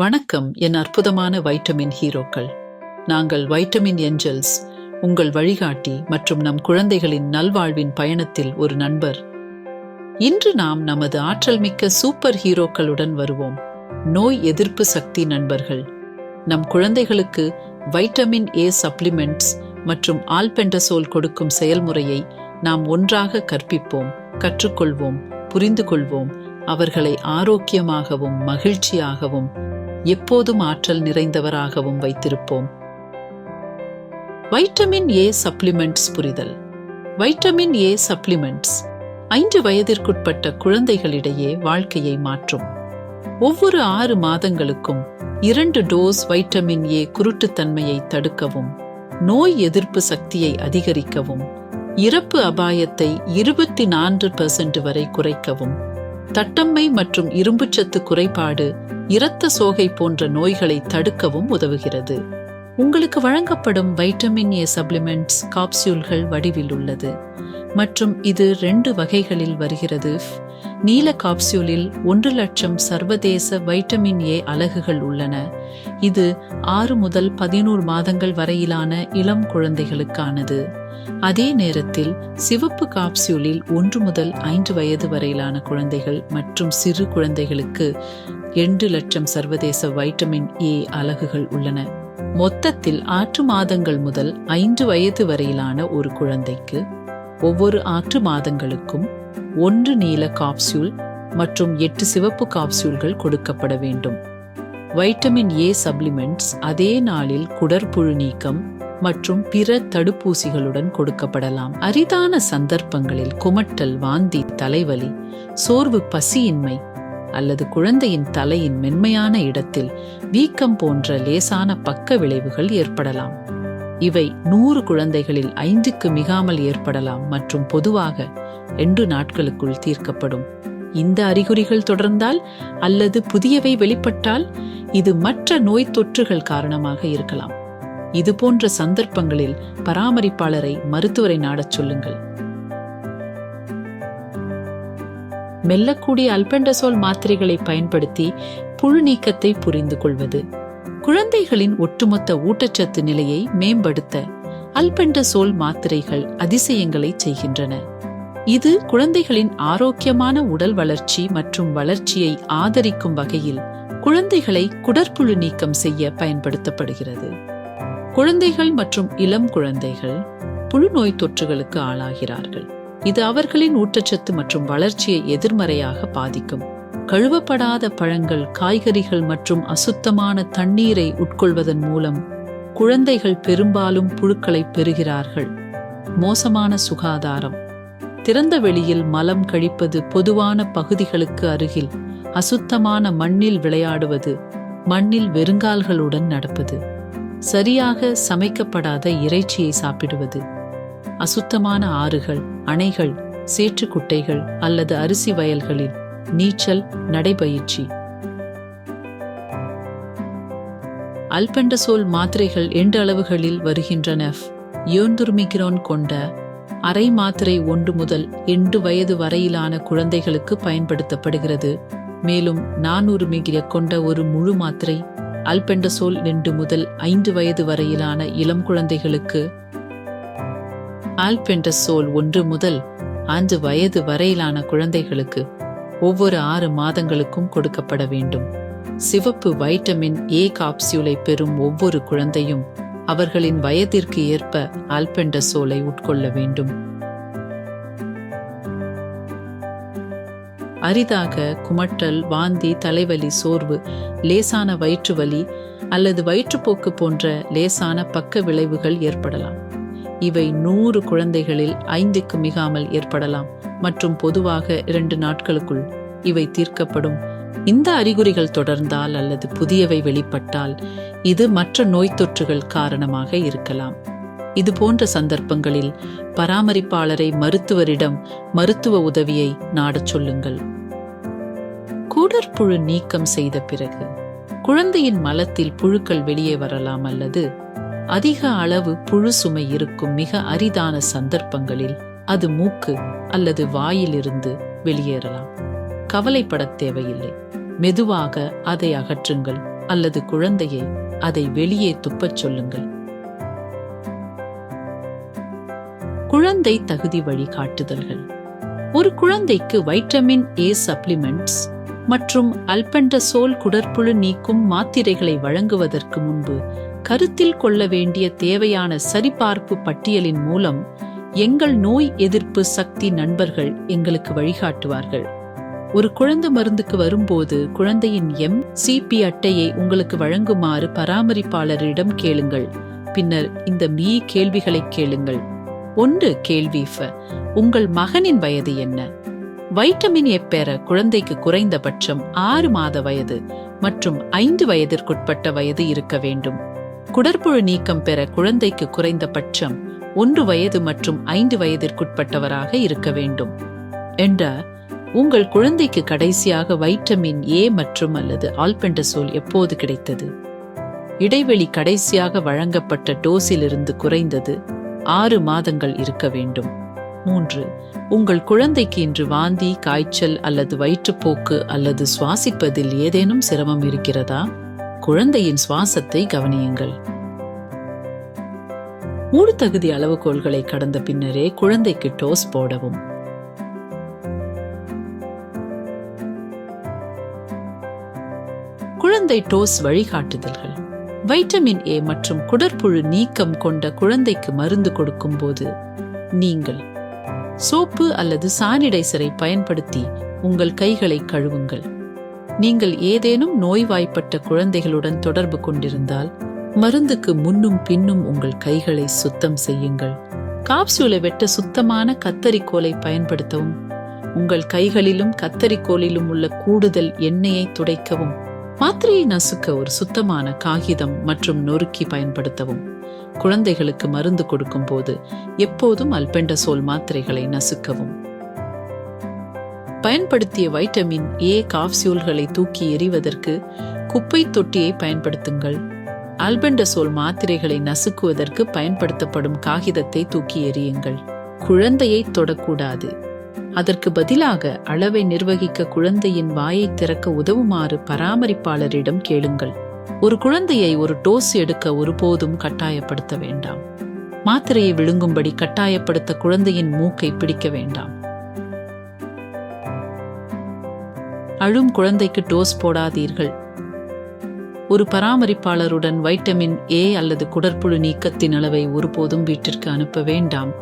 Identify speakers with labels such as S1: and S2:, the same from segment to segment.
S1: வணக்கம் என் அற்புதமான வைட்டமின் ஹீரோக்கள். நாங்கள் வைட்டமின் ஏஞ்சல்ஸ் உங்கள் வழிகாட்டி மற்றும் நம் குழந்தைகளின் நல்வாழ்வின் பயணத்தில் ஒரு நண்பர். இன்று நாம் நமது ஆற்றல் மிக்க சூப்பர் ஹீரோக்களுடன் வருவோம். நோய் எதிர்ப்பு சக்தி நண்பர்கள். நம் குழந்தைகளுக்கு வைட்டமின் ஏ சப்ளிமெண்ட்ஸ் மற்றும் ஆல்பெண்டசோல் கொடுக்கும் செயல்முறையை நாம் ஒன்றாக கற்பிப்போம் கற்றுக்கொள்வோம் புரிந்து கொள்வோம் அவர்களை ஆரோக்கியமாகவும் மகிழ்ச்சியாகவும் எப்போதும் ஆற்றல் நிறைந்தவராகவும் வைத்திருப்போம். வைட்டமின் ஏ சப்ளிமெண்ட்ஸ் புரிதல். வைட்டமின் ஏ சப்ளிமெண்ட்ஸ் ஐந்து வயதிற்குட்பட்ட குழந்தைகளிடையே வாழ்க்கையை மாற்றும். ஒவ்வொரு ஆறு மாதங்களுக்கும் இரண்டு டோஸ் வைட்டமின் ஏ குருட்டுத்தன்மையை தடுக்கவும் நோய் எதிர்ப்பு சக்தியை அதிகரிக்கவும் இறப்பு அபாயத்தை இருபத்தி நான்கு பெர்சென்ட் வரை குறைக்கவும். தட்டம்மை மற்றும் இரும்புச்சத்து குறைபாடு இரத்த சோகை போன்ற நோய்களை தடுக்கவும் உதவுகிறது. உங்களுக்கு வழங்கப்படும் வைட்டமின் ஏ சப்ளிமெண்ட்ஸ் காப்சியூல்கள் வடிவில் உள்ளது. மற்றும் இது ரெண்டு வகைகளில் வருகிறது. நீல காப்சியூலில் ஒன்று லட்சம் சர்வதேச வைட்டமின் ஏ அலகுகள் உள்ளன. இது ஆறு முதல் பதினோரு மாதங்கள் வரையிலான இளம் குழந்தைகளுக்கானது. அதே நேரத்தில் சிவப்பு காப்சியூலில் ஒன்று முதல் ஐந்து வயது வரையிலான குழந்தைகள் மற்றும் சிறு குழந்தைகளுக்கு எட்டு லட்சம் சர்வதேச வைட்டமின் ஏ அலகுகள் உள்ளன. மொத்தத்தில் ஆற்று மாதங்கள் முதல் ஐந்து வயது வரையிலான ஒரு குழந்தைக்கு ஒவ்வொரு ஆற்று மாதங்களுக்கும் ஒன்று நீல காப்சியூல் மற்றும் எட்டு சிவப்பு காப்சியூல்கள் கொடுக்கப்பட வேண்டும். வைட்டமின் ஏ சப்ளிமெண்ட்ஸ் அதே நாளில் குடற்புழு நீக்கம் மற்றும் பிற தடுப்பூசிகளுடன் கொடுக்கப்படலாம். அரிதான சந்தர்ப்பங்களில் குமட்டல் வாந்தி தலைவலி சோர்வு பசியின்மை அல்லது குழந்தையின் தலையின் மென்மையான இடத்தில் வீக்கம் போன்ற லேசான பக்க விளைவுகள் ஏற்படலாம். இவை நூறு குழந்தைகளில் ஐந்துக்கு மிகாமல் ஏற்படலாம் மற்றும் பொதுவாக ரெண்டு நாட்களுக்குள் தீர்க்கப்படும். இந்த அறிகுறிகள் தொடர்ந்தால் அல்லது புதியவை வெளிப்பட்டால் இது மற்ற நோய் தொற்றுகள் காரணமாக இருக்கலாம். இது போன்ற சந்தர்ப்பங்களில் பராமரிப்பாளரை மருத்துவரை நாடச் சொல்லுங்கள். மெல்லக்கூடிய அல்பெண்டசோல் மாத்திரைகளை பயன்படுத்தி புழு நீக்கத்தை புரிந்து கொள்வது. குழந்தைகளின் ஒட்டுமொத்த ஊட்டச்சத்து நிலையை மேம்படுத்த அல்பெண்டசோல் மாத்திரைகள் அதிசயங்களை செய்கின்றன. இது குழந்தைகளின் ஆரோக்கியமான உடல் வளர்ச்சி மற்றும் வளர்ச்சியை ஆதரிக்கும் வகையில் குழந்தைகளை குடற்புழு நீக்கம் செய்ய பயன்படுத்தப்படுகிறது. குழந்தைகள் மற்றும் இளம் குழந்தைகள் புழுநோய் தொற்றுகளுக்கு ஆளாகிறார்கள். இது அவர்களின் ஊட்டச்சத்து மற்றும் வளர்ச்சியை எதிர்மறையாக பாதிக்கும். கழுவப்படாத பழங்கள் காய்கறிகள் மற்றும் அசுத்தமான தண்ணீரை உட்கொள்வதன் மூலம் குழந்தைகள் பெரும்பாலும் புழுக்களை பெறுகிறார்கள். மோசமான சுகாதாரம். திறந்த வெளியில் மலம் கழிப்பது பொதுவான பகுதிகளுக்கு அருகில் அசுத்தமான மண்ணில் விளையாடுவது மண்ணில் வெறுங்கால்களுடன் நடப்பது. சரியாக சமைக்கப்படாத இறைச்சியை சாப்பிடுவது. அசுத்தமான ஆறுகள் அணைகள் சேற்றுக்குட்டைகள் அல்லது அரிசி வயல்களில் நீச்சல் நடைபயிற்சி. அல்பெண்டசோல் மாத்திரைகள் எண்டு அளவுகளில் வருகின்றன. யோந்துர்மிகிரோன் கொண்ட அரை மாத்திரை ஒன்று முதல் எண்டு வயது வரையிலான குழந்தைகளுக்கு பயன்படுத்தப்படுகிறது. மேலும் நானூறு மிகிர கொண்ட ஒரு முழு மாத்திரை அல்பெண்டசோல் ரெண்டு முதல் ஐந்து வயது வரையிலான இளம் குழந்தைகளுக்கு ஆல்பெண்டசோல் ஒன்று முதல் ஐந்து வயது வரையிலான குழந்தைகளுக்கு ஒவ்வொரு ஆறு மாதங்களுக்கும் கொடுக்கப்பட வேண்டும். சிவப்பு வைட்டமின் ஏ காப்சியூலை பெறும் ஒவ்வொரு குழந்தையும் அவர்களின் வயதிற்கு ஏற்ப ஆல்பெண்டசோலை உட்கொள்ள வேண்டும். அரிதாக குமட்டல் வாந்தி தலைவலி சோர்வு லேசான வயிற்று வலி அல்லது வயிற்றுப்போக்கு போன்ற லேசான பக்க விளைவுகள் ஏற்படலாம். இவை நூறு குழந்தைகளில் ஐந்துக்கு மிகாமல் ஏற்படலாம் மற்றும் பொதுவாக இரண்டு நாட்களுக்குள் இவை தீர்க்கப்படும். இந்த அறிகுறிகள் தொடர்ந்தால் அல்லது புதியவை வெளிப்பட்டால் இது மற்ற நோய் தொற்றுகள் காரணமாக இருக்கலாம். இது போன்ற சந்தர்ப்பங்களில் பராமரிப்பாளரை மருத்துவரிடம் மருத்துவ உதவியை நாடச் சொல்லுங்கள். கூடற்புழு நீக்கம் செய்த பிறகு குழந்தையின் மலத்தில் புழுக்கள் வெளியே வரலாம் அல்லது அதிக அளவு புழு சுமை இருக்கும் மிக அரிதான சந்தர்ப்பங்களில் அது மூக்கு அல்லது வாயிலிருந்து வெளியேறலாம். கவலைப்படத் தேவையில்லை. மெதுவாக அதை அகற்றுங்கள் அல்லது குழந்தையை அதை வெளியே துப்பச் சொல்லுங்கள். குழந்தை தகுதி வழிகாட்டுதல்கள். ஒரு குழந்தைக்கு வைட்டமின் ஏ சப்ளிமெண்ட்ஸ் மற்றும் அல்பெண்டசோல் குடற்புழு நீக்கும் மாத்திரைகளை வழங்குவதற்கு முன்பு கருத்தில் கொள்ள வேண்டிய தேவையான சரிபார்ப்பு பட்டியலின் மூலம் எங்கள் நோய் எதிர்ப்பு சக்தி நண்பர்கள் எங்களுக்கு வழிகாட்டுவார்கள். ஒரு குழந்தை மருந்துக்கு வரும்போது குழந்தையின் எம் சிபி அட்டையை உங்களுக்கு வழங்குமாறு பராமரிப்பாளரிடம் கேளுங்கள். பின்னர் இந்த மீ கேள்விகளை கேளுங்கள். ஒன்று கேள்வி ஃப. உங்கள் மகனின் வயது என்ன? வைட்டமின் ஏ பெற குழந்தைக்கு குறைந்தபட்சம் ஆறு மாத வயது மற்றும் ஐந்து வயதிற்குட்பட்ட வயது இருக்க வேண்டும். குடற்புழு நீக்கம் பெற குழந்தைக்கு குறைந்தபட்சம் ஒன்று வயது மற்றும் ஐந்து வயதிற்குட்பட்டவராக இருக்க வேண்டும். என்ற உங்கள் குழந்தைக்கு கடைசியாக வைட்டமின் ஏ மற்றும் அல்லது ஆல்பெண்டசோல் எப்போது கிடைத்தது? இடைவெளி கடைசியாக வழங்கப்பட்ட டோஸிலிருந்து குறைந்தது ஆறு மாதங்கள் இருக்க வேண்டும். மூன்று. உங்கள் குழந்தைக்கு இன்று வாந்தி காய்ச்சல் அல்லது வயிற்றுப்போக்கு அல்லது சுவாசிப்பதில் ஏதேனும் சிரமம் இருக்கிறதா? குழந்தையின் சுவாசத்தை கவனியுங்கள். மூடு தகுதி அளவுகோல்களை கடந்த பின்னரே குழந்தைக்கு டோஸ் போடவும். குழந்தை டோஸ் வழிகாட்டுதல்கள். வைட்டமின் ஏ மற்றும் குடற்புழு நீக்கம் கொண்ட குழந்தைக்கு மருந்து கொடுக்கும்போது நீங்கள் சோப்பு அல்லது சானிடைசரை பயன்படுத்தி உங்கள் கைகளை கழுவுங்கள். நீங்கள் ஏதேனும் நோய்வாய்ப்பட்ட குழந்தைகளுடன் தொடர்பு கொண்டிருந்தால் மருந்துக்கு முன்னும் பின்னும் உங்கள் கைகளை சுத்தம் செய்யுங்கள். காப்சூலை வெட்ட சுத்தமான கத்தரிக்கோலை பயன்படுத்தவும். உங்கள் கைகளிலும் கத்தரிக்கோலிலும் உள்ள கூடுதல் எண்ணெயை துடைக்கவும். ராத்திரியை நசுக்க ஒரு சுத்தமான காகிதம் மற்றும் நொறுக்கி பயன்படுத்தவும். குழந்தைகளுக்கு மருந்து கொடுக்கும் போது எப்போதும் அல்பெண்டசோல் மாத்திரைகளை நசுக்கவும். பயன்படுத்திய வைட்டமின் ஏ காப்சியூல்களை தூக்கி எறிவதற்கு குப்பை தொட்டியை பயன்படுத்துங்கள். அல்பெண்டசோல் மாத்திரைகளை நசுக்குவதற்கு பயன்படுத்தப்படும் காகிதத்தை தூக்கி எறியுங்கள். குழந்தையை தொடக்கூடாது. அதற்கு பதிலாக அளவை நிர்வகிக்க குழந்தையின் வாயை திறக்க உதவுமாறு பராமரிப்பாளரிடம் கேளுங்கள். ஒரு குழந்தையை ஒரு டோஸ் எடுக்க ஒருபோதும் கட்டாயப்படுத்த வேண்டாம். மாத்திரையை விழுங்கும்படி கட்டாயப்படுத்த குழந்தையின் மூக்கை பிடிக்க வேண்டாம். அழும் குழந்தைக்கு டோஸ் போடாதீர்கள். ஒரு பராமரிப்பாளருடன் வைட்டமின் ஏ அல்லது குடற்புழு நீக்கத்தின் அளவை ஒருபோதும் வீட்டிற்கு அனுப்ப வேண்டாம்.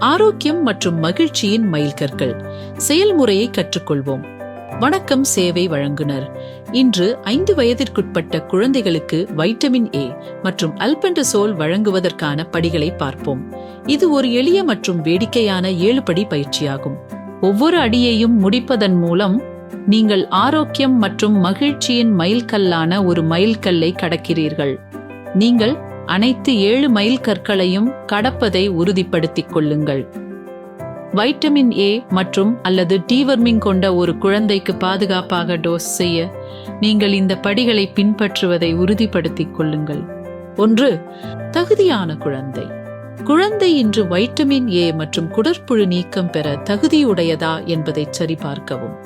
S1: ஆரோக்கியம் மற்றும் மகிழ்ச்சியின் மைல்கற்கள். செயல்முறையை கற்றுக்கொள்வோம். வணக்கம் சேவை வழங்குனர். இன்று ஐந்து வயதிற்குட்பட்ட குழந்தைகளுக்கு வைட்டமின் ஏ மற்றும் அல்பெண்டசோல் வழங்குவதற்கான படிகளை பார்ப்போம். இது ஒரு எளிய மற்றும் வேடிக்கையான ஏழு படி பயிற்சியாகும். ஒவ்வொரு அடியையும் முடிப்பதன் மூலம் நீங்கள் ஆரோக்கியம் மற்றும் மகிழ்ச்சியின் மைல்கல்லான ஒரு மைல்கல்லை கடக்கிறீர்கள். நீங்கள் அனைத்து ஏழு மைல் கற்களையும் கடப்பதை உறுதிப்படுத்திக் கொள்ளுங்கள். வைட்டமின் ஏ மற்றும் அல்லது டீவர்மிங் கொண்ட ஒரு குழந்தைக்கு பாதுகாப்பாக டோஸ் செய்ய நீங்கள் இந்த படிகளை பின்பற்றுவதை உறுதிப்படுத்திக் கொள்ளுங்கள். ஒன்று தகுதியான குழந்தை. குழந்தை இன்று வைட்டமின் ஏ மற்றும் குடற்புழு நீக்கம் பெற தகுதியுடையதா என்பதை சரிபார்க்கவும்.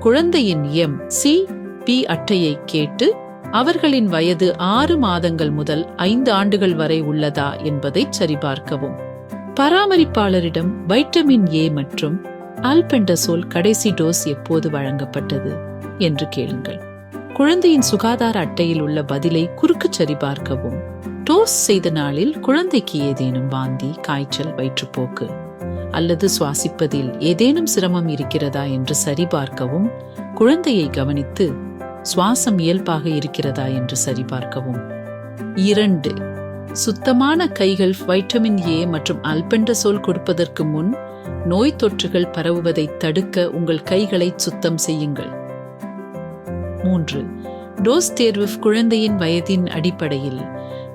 S1: குழந்தையின் எம் சி பி அட்டையை கேட்டு அவர்களின் வயது ஆறு மாதங்கள் முதல் ஐந்து ஆண்டுகள் வரை உள்ளதா என்பதை சரிபார்க்கவும். பராமரிப்பாளரிடம் வைட்டமின் ஏ மற்றும் ஆல்பெண்டசோல் கடைசி டோஸ் எப்போது வழங்கப்பட்டது என்று கேளுங்கள். குழந்தையின் சுகாதார அட்டையில் உள்ள பதிலை குறுக்கு சரிபார்க்கவும். டோஸ் செய்த நாளில் குழந்தைக்கு ஏதேனும் வாந்தி காய்ச்சல் வயிற்றுப்போக்கு அல்லது சுவாசிப்பதில் ஏதேனும் சிரமம் இருக்கிறதா என்று சரிபார்க்கவும் குழந்தையை கவனித்து சுவாசம் இயல்பாக இருக்கிறதா என்று சரிபார்க்கவும். இரண்டு சுத்தமான கைகள் வைட்டமின் ஏ மற்றும் அல்பெண்டசோல் கொடுப்பதற்கு முன் நோய் தொற்றுகள் பரவுவதை தடுக்க உங்கள் கைகளை சுத்தம் செய்யுங்கள். மூன்று டோஸ் தேர்வு குழந்தையின் வயதின் அடிப்படையில்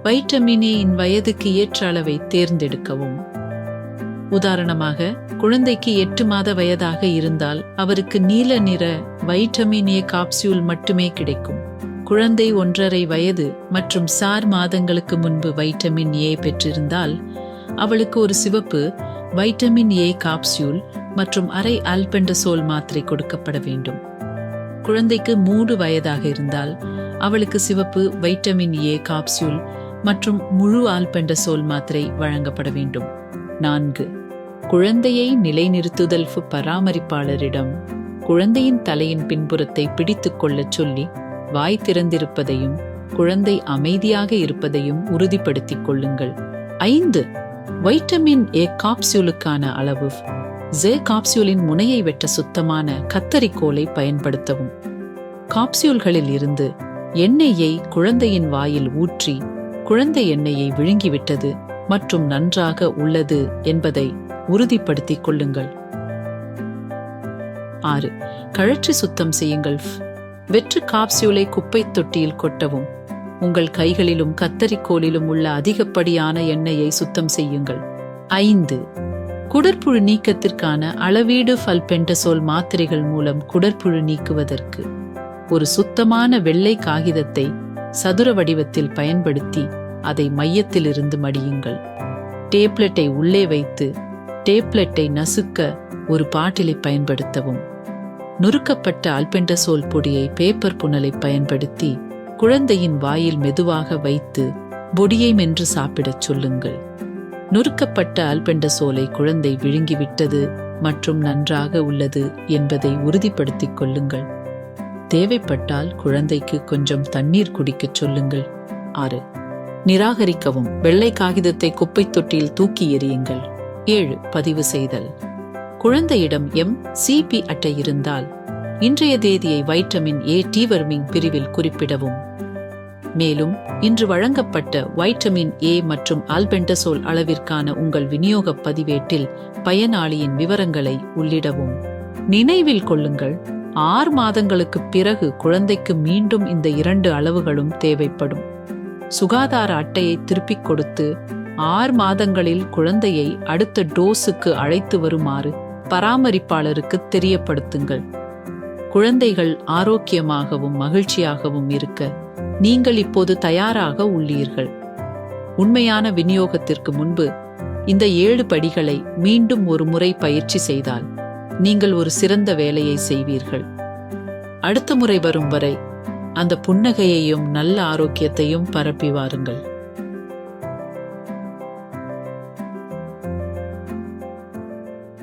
S1: வைட்டமின் ஏயின் வயதுக்கு ஏற்ற அளவை தேர்ந்தெடுக்கவும். உதாரணமாக குழந்தைக்கு எட்டு மாத வயதாக இருந்தால் அவருக்கு நீல நிற வைட்டமின் ஏ காப்சியூல் மட்டுமே கிடைக்கும். குழந்தை ஒன்றரை வயது மற்றும் சார் மாதங்களுக்கு முன்பு வைட்டமின் ஏ பெற்றிருந்தால் அவளுக்கு ஒரு சிவப்பு வைட்டமின் ஏ காப்சியூல் மற்றும் அரை ஆல்பெண்டசோல் மாத்திரை கொடுக்கப்பட வேண்டும். குழந்தைக்கு மூன்று வயதாக இருந்தால் அவளுக்கு சிவப்பு வைட்டமின் ஏ காப்சியூல் மற்றும் முழு ஆல்பெண்டசோல் மாத்திரை வழங்கப்பட வேண்டும். நான்கு. குழந்தையை நிலைநிறுத்துதல் ஃபு பராமரிப்பாளரிடம் குழந்தையின் தலையின் பின்புறத்தை பிடித்துக் கொள்ளச் சொல்லி வாய் திறந்திருப்பதையும் குழந்தை அமைதியாக இருப்பதையும் உறுதிப்படுத்திக் கொள்ளுங்கள். ஐந்து வைட்டமின் ஏ காப்சியூலுக்கான அளவு. ஜே காப்சியூலின் முனையை வெட்ட சுத்தமான கத்தரிக்கோலை பயன்படுத்தவும். காப்சியூல்களில் இருந்து எண்ணெயை குழந்தையின் வாயில் ஊற்றி குழந்தை எண்ணெயை விழுங்கிவிட்டது மற்றும் நன்றாக உள்ளது என்பதை உறுதிப்படுத்திக் கொள்ளுங்கள். ஆறு. கழற்றி சுத்தம் செய்யுங்கள். வெற்று காப்சியூலை குப்பை தொட்டியில் கொட்டவும். உங்கள் கைகளிலும் கத்தரிக்கோலிலும் உள்ள அதிகப்படியான எண்ணெயை சுத்தம் செய்யுங்கள். ஐந்து. குடற்புழு நீக்கத்திற்கான அளவீடு ஃபல்பென்டசோல் மாத்திரைகள் மூலம் குடற்புழு நீக்குவதற்கு ஒரு சுத்தமான வெள்ளை காகிதத்தை சதுர வடிவத்தில் பயன்படுத்தி அதை மையத்திலிருந்து மடியுங்கள். டேப்லெட்டை உள்ளே வைத்து டேப்லெட்டை நசுக்க ஒரு பாட்டிலை பயன்படுத்தவும். நுறுக்கப்பட்ட அல்பெண்டசோல் பொடியை பேப்பர் புனலை பயன்படுத்தி குழந்தையின் வாயில் மெதுவாக வைத்து பொடியை மென்று சாப்பிடச் சொல்லுங்கள். நுறுக்கப்பட்ட அல்பெண்டசோலை குழந்தை விழுங்கிவிட்டது மற்றும் நன்றாக உள்ளது என்பதை உறுதிப்படுத்திக் கொள்ளுங்கள். தேவைப்பட்டால் குழந்தைக்கு கொஞ்சம் தண்ணீர் குடிக்கச் சொல்லுங்கள். ஆறு. நிராகரிக்கவும். வெள்ளை காகிதத்தை குப்பைத் தொட்டியில் தூக்கி எறியுங்கள். ஏழு பதிவு செய்தல். குழந்தையிடம் எம் சிபி அட்டை இருந்தால் இன்றைய தேதியை வைட்டமின் ஏ டீவர்மிங் பிரிவில் குறிப்பிடவும். மேலும் இன்று வழங்கப்பட்ட வைட்டமின் ஏ மற்றும் ஆல்பெண்டசோல் அளவிற்கான உங்கள் விநியோக பதிவேட்டில் பயனாளியின் விவரங்களை உள்ளிடவும். நினைவில் கொள்ளுங்கள் ஆறு மாதங்களுக்கு பிறகு குழந்தைக்கு மீண்டும் இந்த இரண்டு அளவுகளும் தேவைப்படும். சுகாதார அட்டையை திருப்பிக் கொடுத்து ஆறு மாதங்களில் குழந்தையை அடுத்த டோஸுக்கு அழைத்து வருமாறு பராமரிப்பாளருக்கு தெரியப்படுத்துங்கள். குழந்தைகள் ஆரோக்கியமாகவும் மகிழ்ச்சியாகவும் இருக்க நீங்கள் இப்போது தயாராக உள்ளீர்கள். உண்மையான விநியோகத்திற்கு முன்பு இந்த ஏழு படிகளை மீண்டும் ஒரு முறை பயிற்சி செய்தால் நீங்கள் ஒரு சிறந்த வேலையை செய்வீர்கள். அடுத்த முறை வரும் வரை அந்த புன்னகையையும் நல்ல ஆரோக்கியத்தையும் பரப்பி வாருங்கள்.